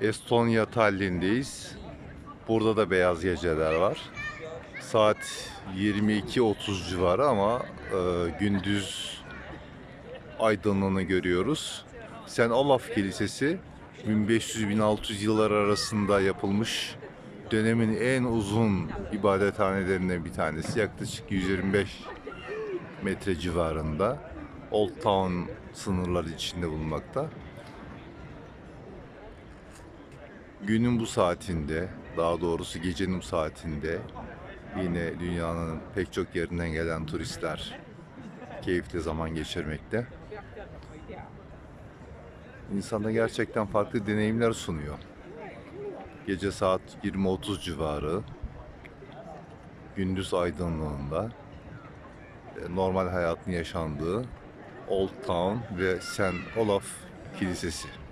Estonya Tallinn'deyiz. Burada da beyaz geceler var. Saat 22.30 civarı ama e, gündüz aydınlığını görüyoruz. Sen Olaf Kilisesi 1500-1600 yıllar arasında yapılmış dönemin en uzun ibadethanelerinden bir tanesi. Yaklaşık 125 metre civarında. Old Town sınırları içinde bulunmakta. Günün bu saatinde, daha doğrusu gecenin bu saatinde yine dünyanın pek çok yerinden gelen turistler keyifli zaman geçirmekte. İnsana gerçekten farklı deneyimler sunuyor. Gece saat 20-30 civarı gündüz aydınlığında e, normal hayatın yaşandığı Old Town ve St. Olaf Kilisesi.